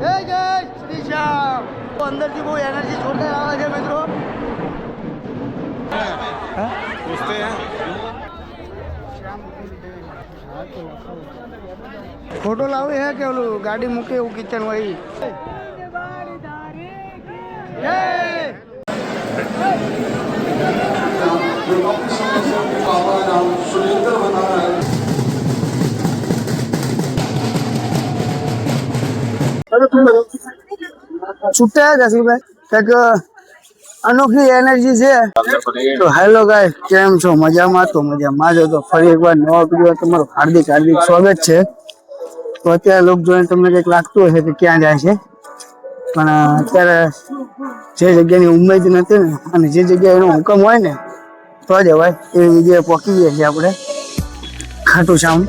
જય જય શ્રી શ્યામ અંદરથી બહુ એનર્જી જોરદાર આવે છે મિત્રો પૂછते हैं ફોટો લાવે હે કે ઓલું ગાડી મૂકે એવું કિચન હોય જય છૂટા જસીભાઈ. કંઈક અનોખી એનર્જી છે. તો હેલો ગાય કેમ છો? મજામાં? તો મજામાં જો તો ફરી એકવાર નવા વીડિયો તમારું હાર્દિક હાર્દિક સ્વાગત છે. તો અત્યારે લોક જોઈને તમને કંઈક લાગતું હશે કે ક્યાં જાય છે. પણ અત્યારે જે જગ્યાની ઉમેદ નથી ને, અને જે જગ્યાએ એનો હુકમ હોય ને, તો જવાય એ જગ્યાએ પહોંચી ગયા છીએ આપણે. ખાટું શ્યામ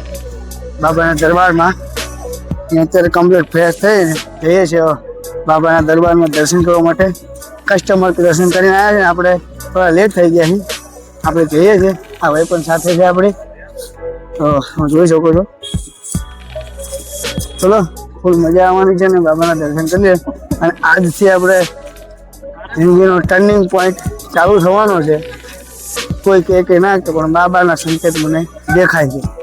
બાબાના દરબારમાં. અત્યારે કમ્પ્લીટ ફ્રેશ થઈ જઈએ છીએ બાબાના દરબારમાં દર્શન કરવા માટે. કસ્ટમર દર્શન કરીને આવ્યા છે આપણે થોડા લેટ થઈ ગયા છીએ. આપણે જઈએ છીએ. આ ભાઈ પણ સાથે છે આપણે. તો હું જોઈ શકો છો. ચલો ફૂલ મજા આવવાની છે ને બાબાના દર્શન કરીએ. અને આજથી આપણે જિંદગીનો ટર્નિંગ પોઈન્ટ ચાલુ થવાનો છે. કોઈ કે કે ના કે પણ બાબાના સંકેત મને દેખાય છે.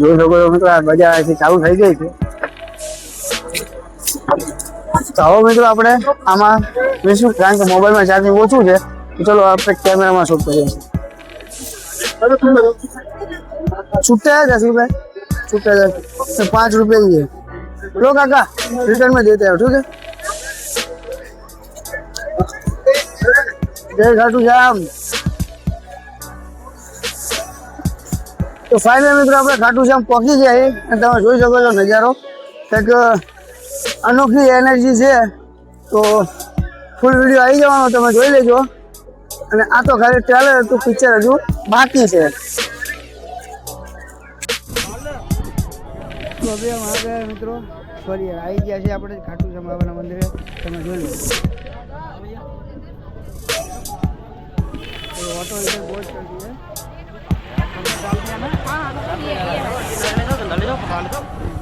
જોઈ શકો આ મજા આવે છે ચાલુ થઈ ગઈ છે. તો હવે મિત્રો આપણે આમાં જોઈશું. કારણ કે મોબાઈલમાં ચાર્જિંગ ઓછું છે. તો ચલો આપણે કેમેરામાં શૂટ કરીએ. છૂટા જશે ભાઈ છૂટા જશે પાંચ રૂપિયા દઈએ લો કાકા રિટર્નમાં દેતા આવ્યો ઠીક છે? જય ઘાટુ જામ તો ફાઇનલ મિત્રો આપણે ખાટું શ્યામ પહોંચી જાય અને તમે જોઈ શકો છો નજારો. કંઈક અનોખી એનર્જી છે. તો ફૂલ વીડિયો આવી જવાનો, તમે જોઈ લેજો. અને આ તો ખાલી ટ્રેલર હતું પિક્ચર હજુ બાકી છે. તો હવે મહાદેવ મિત્રો સોરી આવી ગયા છે આપણે ખાટું જમાવાના મંદિરે. તમે જોઈ લેજો. ઓટો બહુ જ કરતી છે इधर बहुत चलती है बहुत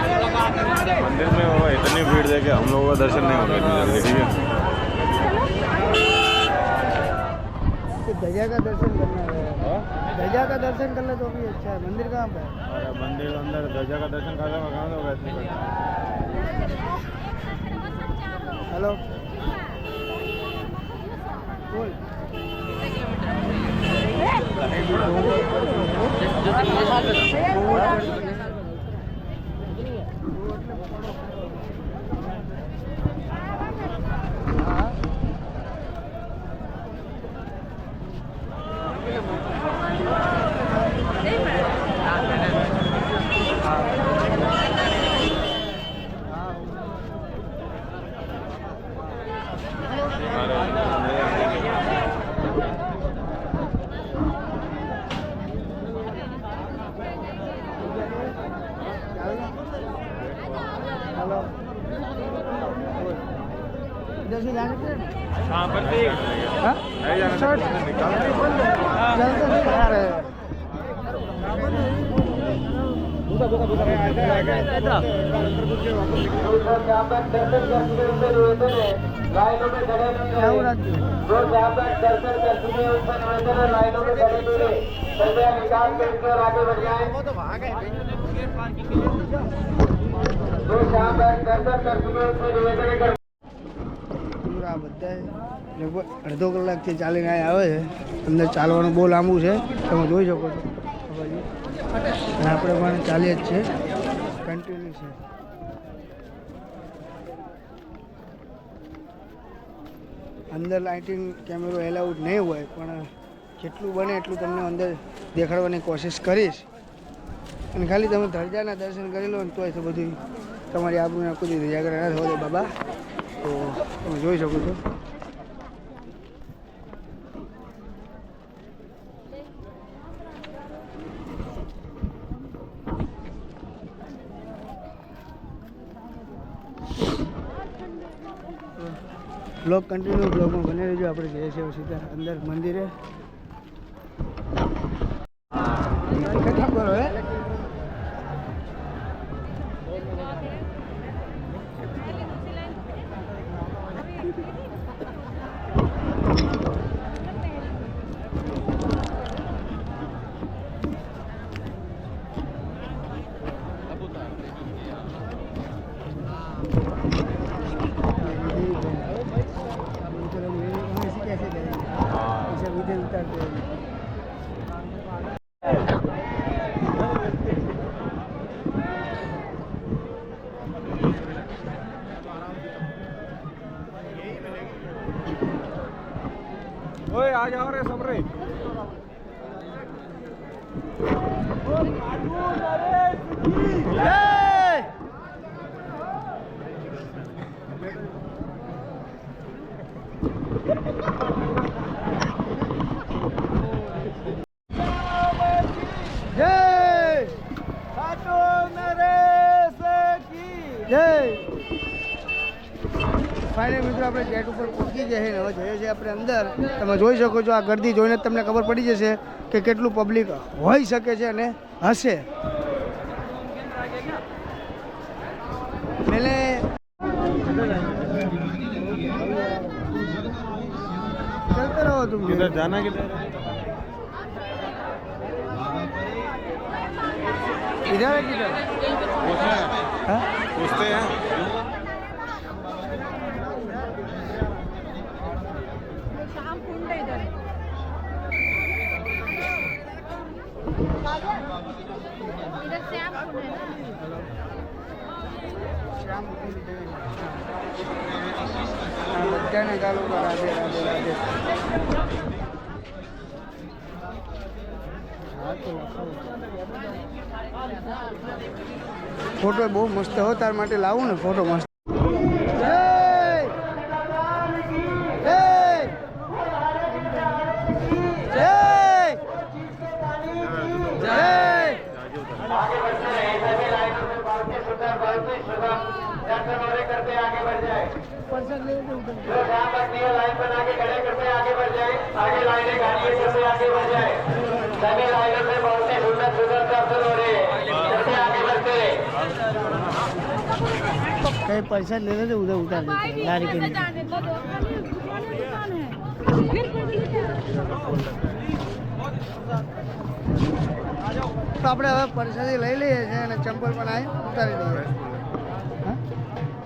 मंदिर में बाबा इतनी भीड़ देखे हम लोगों का दर्शन नहीं होगा इतनी जल्दी ठीक है? तो गजा का दर्शन करना है। ध्वजा का दर्शन कर ले तो भी अच्छा है। मंदिर कहाँ पे अरे मंदिर के अंदर ध्वजा का दर्शन कर रहे कहाँ होगा इतनी भीड़ हेलो। बोल। हेलो क्या हो रहा है પૂરા બધા લગભગ અડધો કલાકથી ચાલીને અહીંયા આવે છે અંદર ચાલવાનું બહુ લાંબુ છે તમે જોઈ શકો છો આ બાજુ. અને આપણે પણ ચાલીએ જ છે કન્ટિન્યુ છે અંદર લાઇટિંગ કેમેરો એલાઉડ નહીં હોય, પણ જેટલું બને એટલું તમને અંદર દેખાડવાની કોશિશ કરીશ. અને ખાલી તમે ધરજાના દર્શન કરી લો ને તોય તો બધું તમારી આબરૂને કુદી જાગરણ ના થવા દે બાબા. તો તમે જોઈ શકો છો. બ્લોગ કન્ટિન્યુ બ્લોગમાં બને રહેજો. આપણે જઈએ છીએ સીધા અંદર મંદિરે. ફાઇનલ મિત્રો, આપણે ગેટ ઉપર પહોંચી ગયા છે ને હવે જઈએ છીએ આપણે અંદર. તમે જોઈ શકો છો આ ગરદી જોઈને તમને ખબર પડી જશે કે કેટલું પબ્લિક હોઈ શકે છે અને હશે. મેલે जाना किधर? इधर है किधर? हाँ? पूछते हैं। इधर श्याम कुंड है ना श्याम कुंड निकालो राधे राधे राधे ફોટો બહુ મસ્ત હો તાર માટે લાવું ને ફોટો મસ્ત જય! જય! જય! જય! परसत ले लेते उधर। कहीं पैसा ले लेते उधर उतार देते गाड़ी के नीचे जाने दो दो दुकान है फिर તો આપણે હવે પરસાદી લઈ લઈએ છીએ અને ચંપલ પણ આવી ઉતારી દઈએ હા?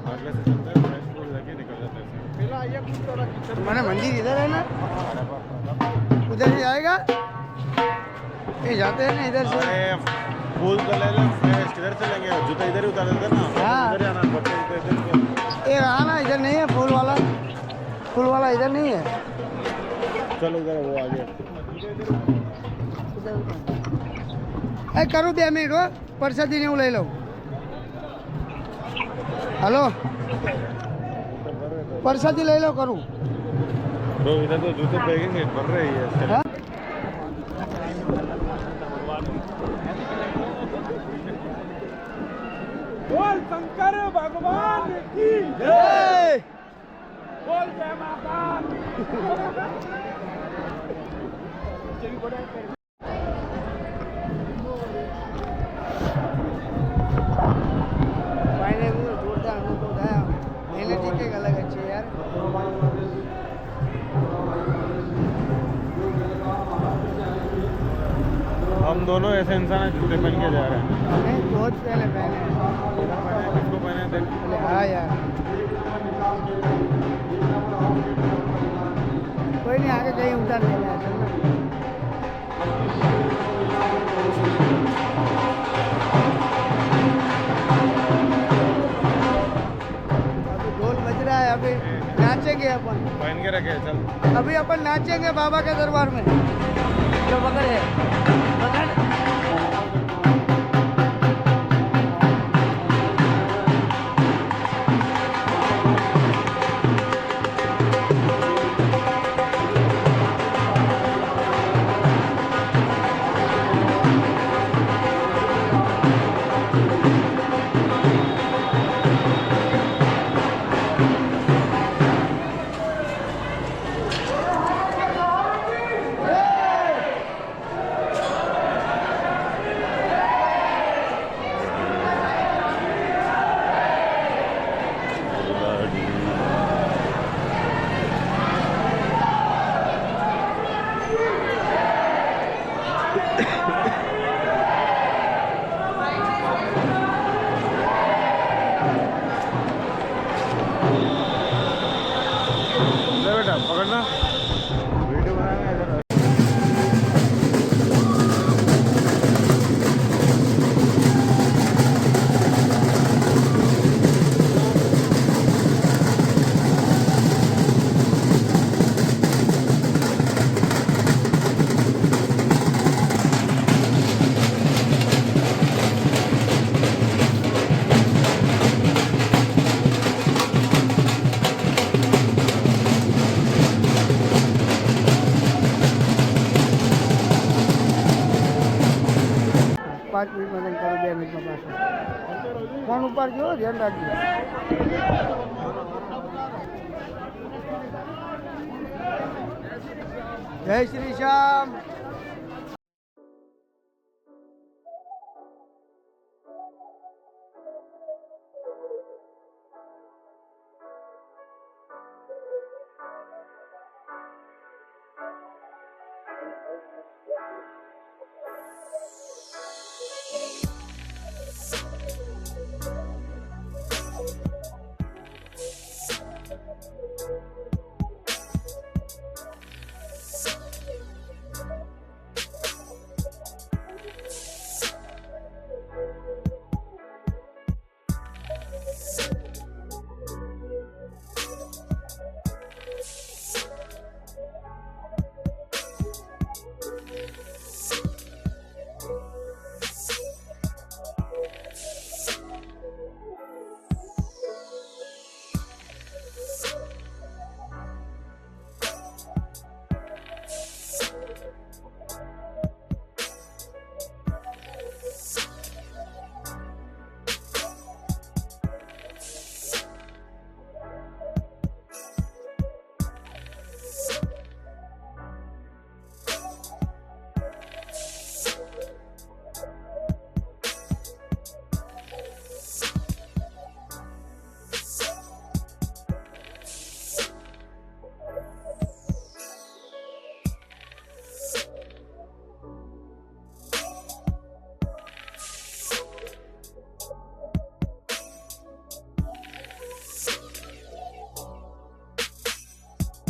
अगले से चलते हैं फ्रेश फूड ये जाते हैं ना इधर से अरे फूल तो ले लो फ्रेश किधर से लेंगे जूता इधर ही उतार देते ना हाँ। इधर ही आना बच्चे इधर इधर ये रहा ना इधर नहीं है फूल वाला फूल वाला इधर नहीं है चलो इधर वो आगे એ કરું બે મિનિટ હો પરસાદીને હું લઈ લઉં હલો પરસાદી લઈ લઉં કરું तो इधर तो जूते फेंकेंगे भर रही है भगवान की जय। बोल जय माता हम दोनों ऐसे इंसान हैं झूठे बन के जा रहे हैं? बहुत पहले। पहले हाँ यार। कोई नहीं आगे कहीं उतर नहीं जाए ढोल है अभी नाचेंगे अपन। पहन के रखे चल। अभी अपन नाचेंगे बाबा के दरबार में। जो बगल है।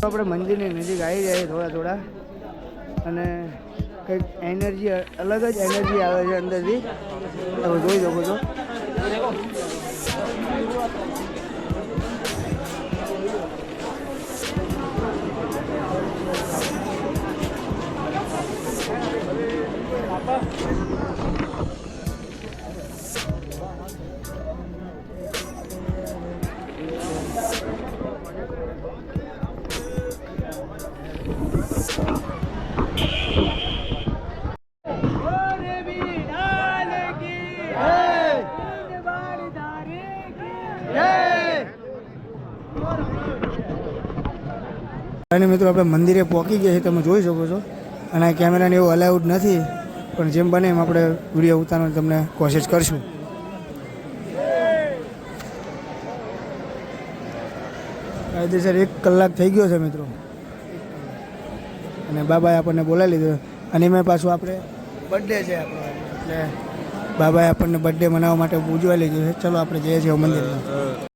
આપણે મંદિરની નજીક આવી જાય થોડા થોડા. અને કંઈક એનર્જી અલગ જ એનર્જી આવે છે અંદરથી. તમે જોઈ શકો છો. મિત્રો, આપણે મંદિરે પહોંચી ગયા છીએ, તમે જોઈ શકો છો. અને આ કેમેરાને એવું અલાઉડ નથી, પણ જેમ બને એમ આપણે વીડિયો ઉતારવાની તમને કોશિશ કરશું. કાયદેસર એક કલાક થઈ ગયો છે, મિત્રો. અને બાબાએ આપણને બોલાવી લીધો. અને એમાં પાછું આપણે બર્થડે છે આપણો એટલે બાબાએ આપણને બર્થડે મનાવવા માટે ઉજવાઈ લીધું છે. ચલો, આપણે જઈએ છીએ મંદિરમાં.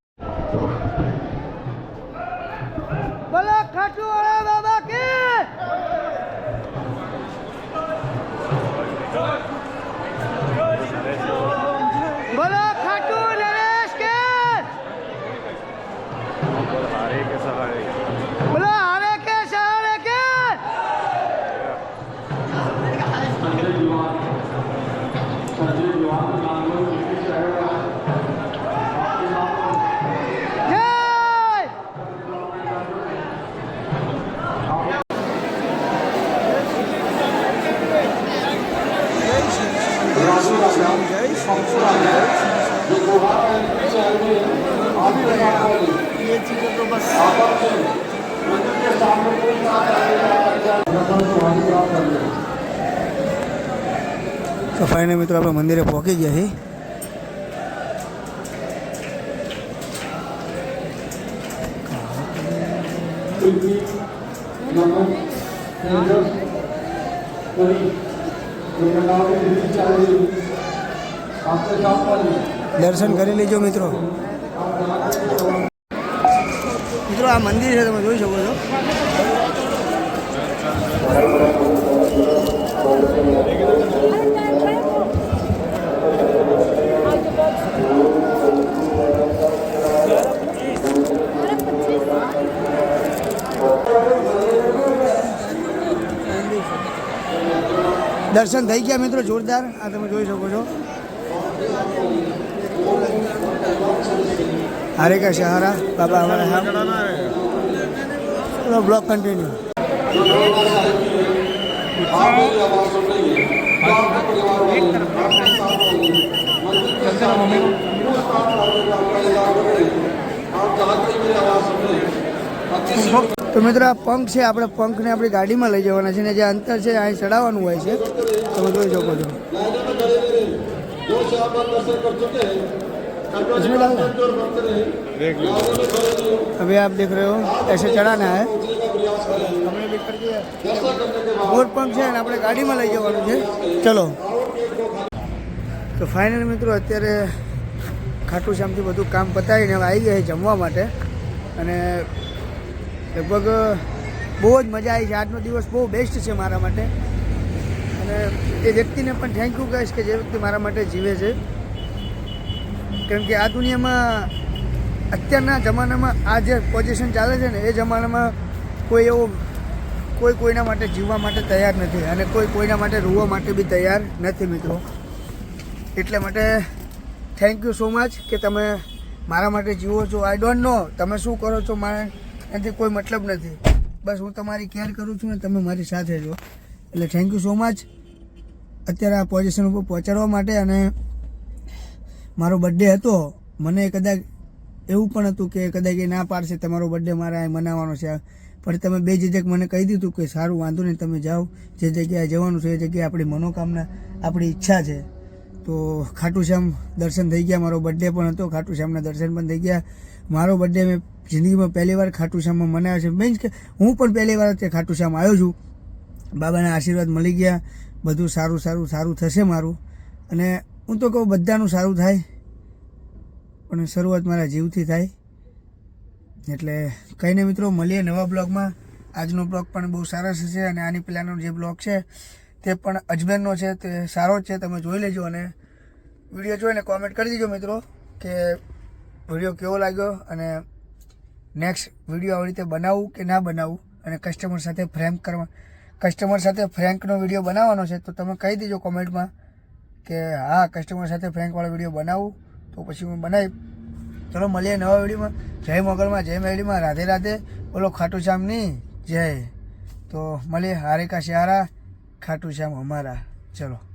আর एक ऐसा है તો ફાઈને મિત્રો આપણે મંદિરે પહોંચી ગયા છીએ. દર્શન કરી લેજો મિત્રો. મિત્રો, આ મંદિર છે, તમે જોઈ શકો છો. દર્શન થઈ ગયા મિત્રો જોરદાર આ તમે જોઈ શકો છો હારે કા સહારા બાબા હમારા હામ चढ़ाना है ચલો બ્લોક કન્ટિન્યુ તો મિત્રો આ પંખ છે આપણે પંખને આપણી ગાડીમાં લઈ જવાના છે ને જે અંતર છે અહીં ચડાવવાનું હોય છે તમે જોઈ શકો છો इसमें डालना है? देख लो अभी आप देख रहे हो ऐसे चढ़ाना है हमने भी कर दिया मोर પંપ છે અને આપણે ગાડીમાં લઈ જવાનું છે ચલો તો ફાઇનલ મિત્રો અત્યારે ખાટુ શ્યામથી બધું કામ પતાવીને હવે આવી ગયા છે જમવા માટે અને લગભગ બહુ જ મજા આવી છે. આજનો દિવસ બહુ બેસ્ટ છે મારા માટે. અને એ વ્યક્તિને પણ થેન્ક યુ કહીશ કે જે વ્યક્તિ મારા માટે જીવે છે. કેમ કે આ દુનિયામાં અત્યારના જમાનામાં આ જે પોઝિશન ચાલે છે ને, એ જમાનામાં કોઈ એવો, કોઈ કોઈના માટે જીવવા માટે તૈયાર નથી અને કોઈ કોઈના માટે રોવા માટે બી તૈયાર નથી મિત્રો. એટલે માટે થેન્ક યુ સો મચ કે તમે મારા માટે જીવો છો. આઈ ડોન્ટ નો તમે શું કરો છો, મારે એનાથી કોઈ મતલબ નથી. બસ હું તમારી કેર કરું છું ને તમે મારી સાથે છો એટલે થેન્ક યુ સો મચ અત્યારે આ પોઝિશન ઉપર પહોંચાડવા માટે અને મારો બર્થડે હતો, મને કદાચ એવું પણ હતું કે કદાચ એ ના પાડશે, તમારો બર્થડે મારે અહીં મનાવવાનો છે. પણ તમે બે જગ્યાએ મને કહી દીધું કે સારું, વાંધો નહીં, તમે જાઓ. જે જગ્યાએ જવાનું છે એ જગ્યાએ આપણી મનોકામના, આપણી ઈચ્છા છે. તો ખાટુ શ્યામ દર્શન થઈ ગયા, મારો બર્થડે પણ હતો, ખાટુશ્યામના દર્શન પણ થઈ ગયા. મારો બર્થડે મેં જિંદગીમાં પહેલી વાર ખાટુ શ્યામમાં મનાવ્યા છે. મીન્સ કે, હું પણ પહેલી વાર તે ખાટુ શ્યામ આવ્યો છું. બાબાના આશીર્વાદ મળી ગયા. બધું સારું સારું સારું થશે મારું. અને હું તો કહું બધાનું સારું થાય. પણ શરૂઆત મારા જીવથી થાય. એટલે કંઈ નહીં મિત્રો, મળીએ નવા બ્લોગમાં. આજનો બ્લોગ પણ બહુ સરસ છે અને આની પહેલાંનો જે બ્લોગ છે તે પણ અજમેરનો છે. તે સારો જ છે. તમે જોઈ લેજો અને વીડિયો જોઈને કોમેન્ટ કરી દેજો મિત્રો કે વીડિયો કેવો લાગ્યો અને નેક્સ્ટ વીડિયો આવી રીતે બનાવવું કે ના બનાવવું અને કસ્ટમર સાથે ફ્રેન્ક કરવા. કસ્ટમર સાથે ફ્રેન્કનો વીડિયો બનાવવાનો છે, તો તમે કહી દેજો કોમેન્ટમાં કે હા કસ્ટમર સાથે ફ્રેન્કવાળો વીડિયો બનાવું, તો પછી હું બનાવી ચલો, મળીએ નવા વિડીયોમાં જય મોગલમાં, જય મેળીમાં રાધે રાધે. બોલો, ખાટુ શ્યામની જય. તો મળીએ. હારે કા શ્યારા ખાટુ શ્યામ અમારા. ચલો.